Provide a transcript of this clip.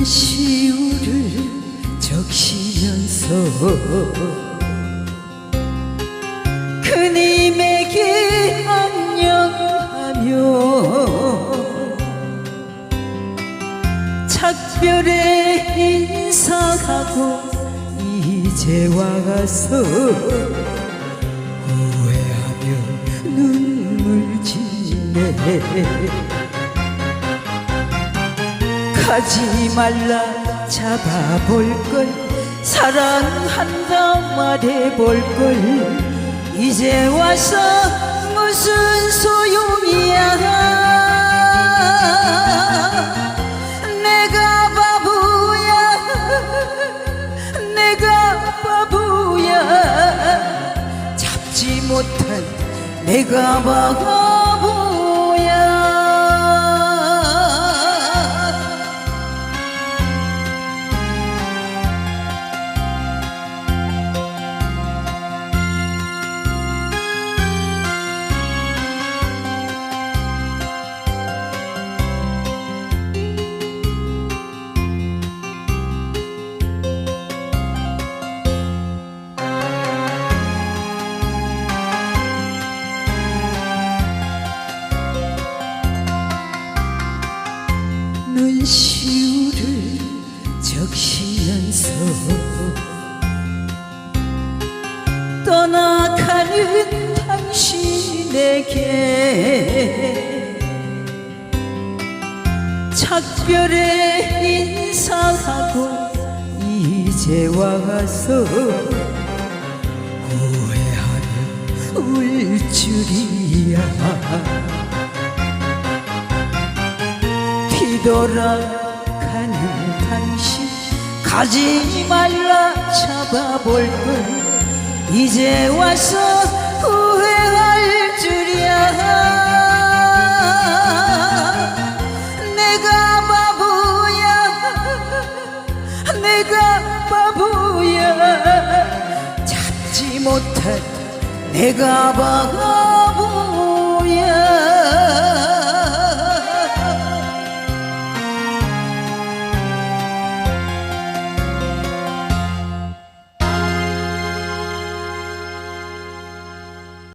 눈시울을 적시면서 그님에게 안녕하며 작별의 인사하고 이제 와서 후회하며 눈물 짓네 가지 말라. 잡아볼 걸. 사랑한다 말해볼 걸. 이제 와서 무슨 소용이야. 내가 바보야. 내가 바보야. 잡지 못한 내가 바보 적시면서 떠나가는 당신에게 작별의 인사하고 이제 와서 후회하며 울 줄이야. 뒤돌아가는 당신 가지 말라 잡아볼 걸. 이제 와서 후회할 줄이야. 내가 바보야. 내가 바보야. 잡지 못한 내가 바보야